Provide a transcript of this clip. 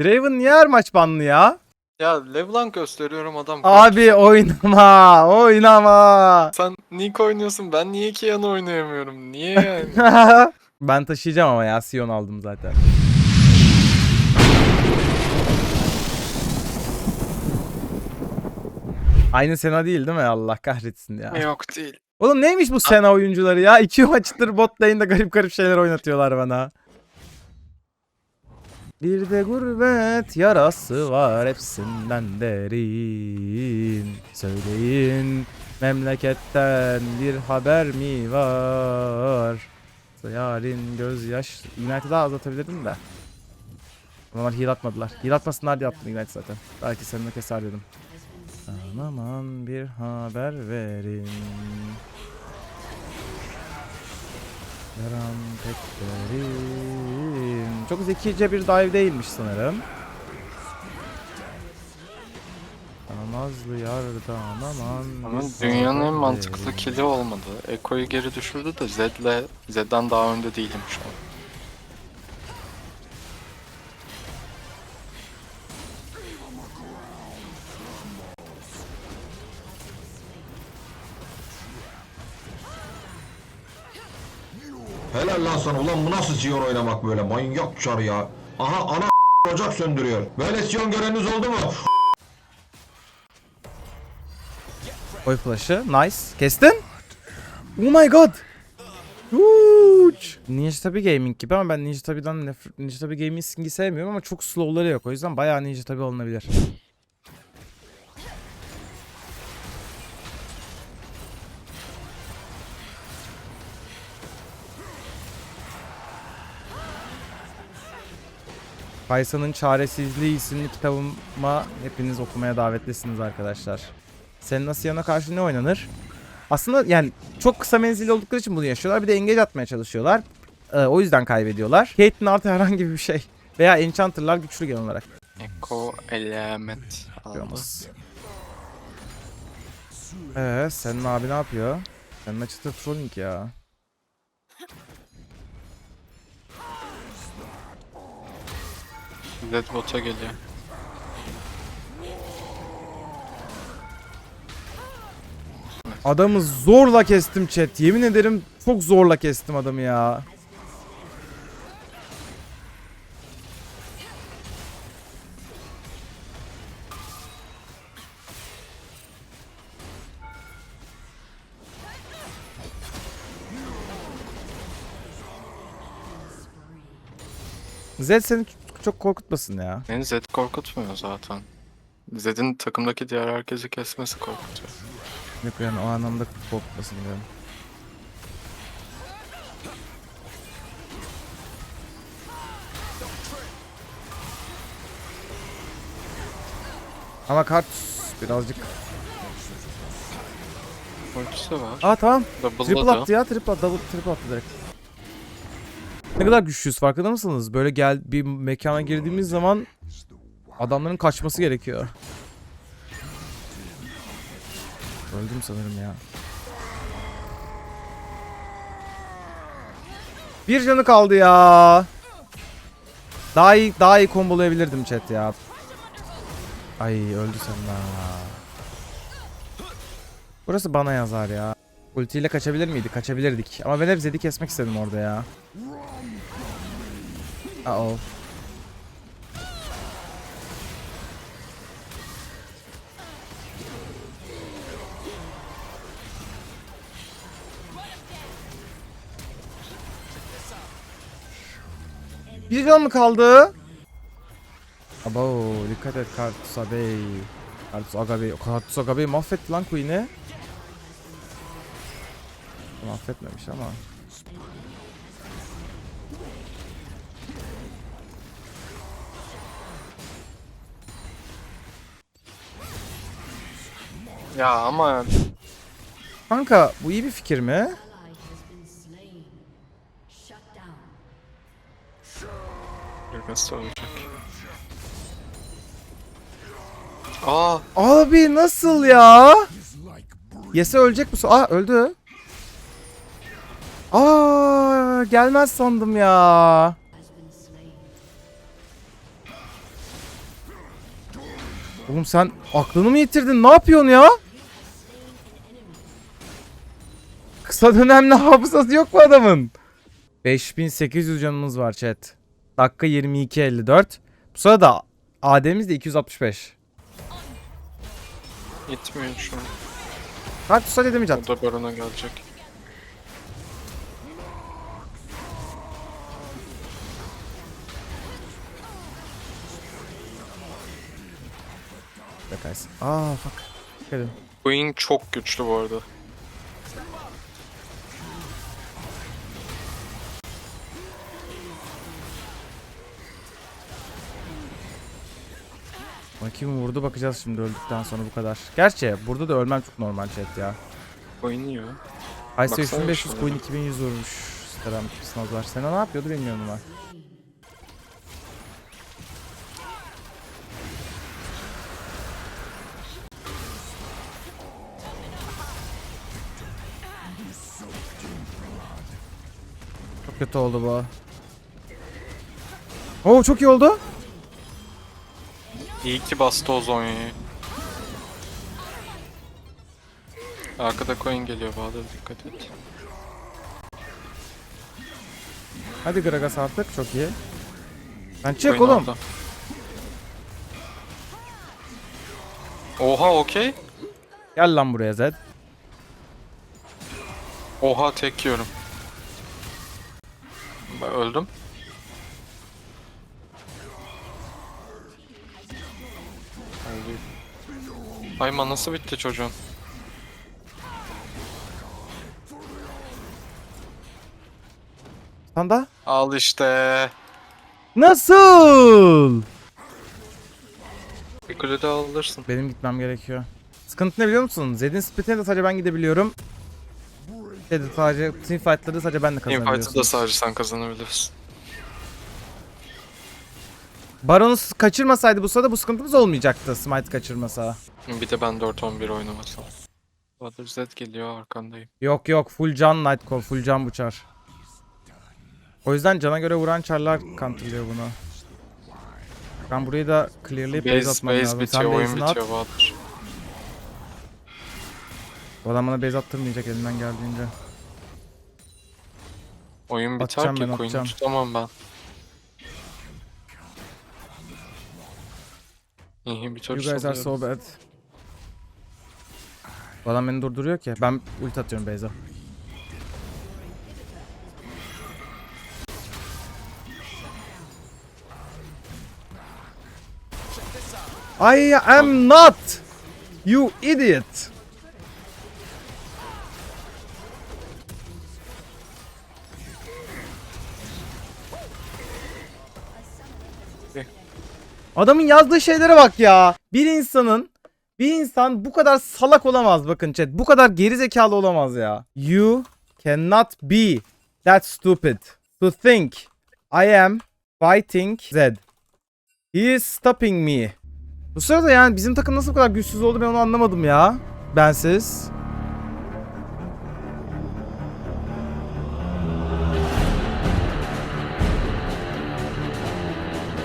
Draven niye her maç banlı ya? Ya Leblanc gösteriyorum adam. Abi oynama, oynama. Sen Nick oynuyorsun ben niye iki yana oynayamıyorum? Niye yani? ben taşıyacağım ama ya Sion aldım zaten. Aynı Sena değil değil mi? Allah kahretsin ya. Yok değil. Oğlum neymiş bu Sena oyuncuları ya? İki maçtır bot lane'de garip garip şeyler oynatıyorlar bana. Bir de gurbet yarası var hepsinden derin. Söyleyin memleketten bir haber mi var? Yarın gözyaş... Daha azaltabilirdim de. Onlar heal atmadılar. Heal atmasınlar diye attım Ignite zaten. Belki seninle keser dedim. Aman bir haber verin. Yaran peklerin. Çok zekice bir dive değilmiş sanırım. Namazlı yardan aman. Ama dünyanın en mantıklı kili olmadı. Eko'yu geri düşürdü de Zed'le Zed'den daha önde değilim şu an. Helal lan sana ulan bu nasıl Sion oynamak böyle manyak çar ya. Aha ana ocak söndürüyor. Böyle Sion göreniniz oldu mu? Oy flash'ı. Nice. Kestin. Oh my god. Huge. Ninja Tabi Gaming gibi ama ben Ninja Tabi'den nefret... Ninja Tabi Gaming skin'i sevmiyorum ama çok slow'ları yok. O yüzden bayağı Ninja Tabi olunabilir. Kaysa'nın Çaresizliği isimli kitabıma hepiniz okumaya davetlisiniz arkadaşlar. Senin nasıl yana karşı ne oynanır? Aslında yani çok kısa menzilli oldukları için bunu yaşıyorlar. Bir de engage atmaya çalışıyorlar. Ee, o yüzden kaybediyorlar. Caitlyn artı herhangi bir şey. Veya Enchanter'lar güçlü genel olarak. Eko element aldı. Ee, senin abi ne yapıyor? Senin açıkta trolling ya. Zed bota geliyor. Adamı zorla kestim chat. Yemin ederim çok zorla kestim adamı ya. Zed seni ç- çok korkutmasın ya. Beni Zed korkutmuyor zaten. Zed'in takımdaki diğer herkesi kesmesi korkutuyor. Yok yani o anlamda korkutmasın diyorum. Ama kart birazcık... Ultisi var. Aa tamam. Triple Double'ladı. attı ya. Triple. Double, triple attı direkt. Ne kadar güçlüyüz farkında mısınız? Böyle gel bir mekana girdiğimiz zaman adamların kaçması gerekiyor. Öldüm sanırım ya. Bir canı kaldı ya. Daha iyi daha iyi kombolayabilirdim chat ya. Ay öldü sen ha. Burası bana yazar ya. Ultiyle kaçabilir miydik? Kaçabilirdik. Ama ben hep Zed'i kesmek istedim orada ya. Uh oh. Bir can mı kaldı? Abo dikkat et Kartus Bey. Kartus Aga Bey. Kartus Aga Bey mahvetti lan Queen'i. Mahvetmemiş ama. Ya ama Kanka bu iyi bir fikir mi? Kırgız olacak. Aa Abi nasıl ya? Yese ölecek bu. so- Aa öldü. Aa gelmez sandım ya. Oğlum sen aklını mı yitirdin? Ne yapıyorsun ya? Kısa dönemli hafızası yok mu adamın? 5800 canımız var chat. Dakika 22.54. Bu sırada AD'miz de 265. Gitmiyor şu an. Kaç tutsa dedim O da Baron'a gelecek. Bakarsın. Aa fuck. Gelin. Queen çok güçlü bu arada. Bakayım vurdu bakacağız şimdi öldükten sonra bu kadar. Gerçi burada da ölmem çok normal chat ya. Yiyor. Aysa Baksana 3500 şuna. coin 2100 vurmuş. Sterem sınavlar. Sena ne yapıyordu bilmiyorum ben. Çok kötü oldu bu. Oo çok iyi oldu. İyi ki bastı o Zonya'yı. Arkada coin geliyor Bahadır dikkat et. Hadi Gragas artık çok iyi. Lan çık Coin oğlum. orada. Oha okey. Gel lan buraya Zed. Oha tek yiyorum. Ben öldüm. Öldü. Ayman nasıl bitti çocuğun? Sen de. Al işte. Nasıl? Bir kulede alırsın. Benim gitmem gerekiyor. Sıkıntı ne biliyor musun? Zed'in splitine de sadece ben gidebiliyorum. Zed'in sadece team fight'ları sadece ben de Invite'ı da kazanabiliyorsun. sadece sen kazanabilirsin. Baron'u kaçırmasaydı bu sırada bu sıkıntımız olmayacaktı. Smite kaçırmasa. Bir de ben 4-11 oynamasam. Bahadır Z geliyor arkandayım. Yok yok full can Nightcall full can bu çar. O yüzden cana göre vuran çarlar counterlıyor bunu. Ben burayı da clearlayıp base, Base, atmam base lazım. bitiyor, Sen oyun base'ini at. bitiyor Bahadır. Bu adam bana base attırmayacak elinden geldiğince. Oyun biter Atacağım ki ben, atacağım. tutamam ben. You guys are so bad. Bu adam beni durduruyor ki. Ben ulti atıyorum base'e. I am not! You idiot! Adamın yazdığı şeylere bak ya. Bir insanın bir insan bu kadar salak olamaz bakın chat. Bu kadar geri zekalı olamaz ya. You cannot be that stupid to think I am fighting Zed. He is stopping me. Bu sırada yani bizim takım nasıl bu kadar güçsüz oldu ben onu anlamadım ya. Bensiz.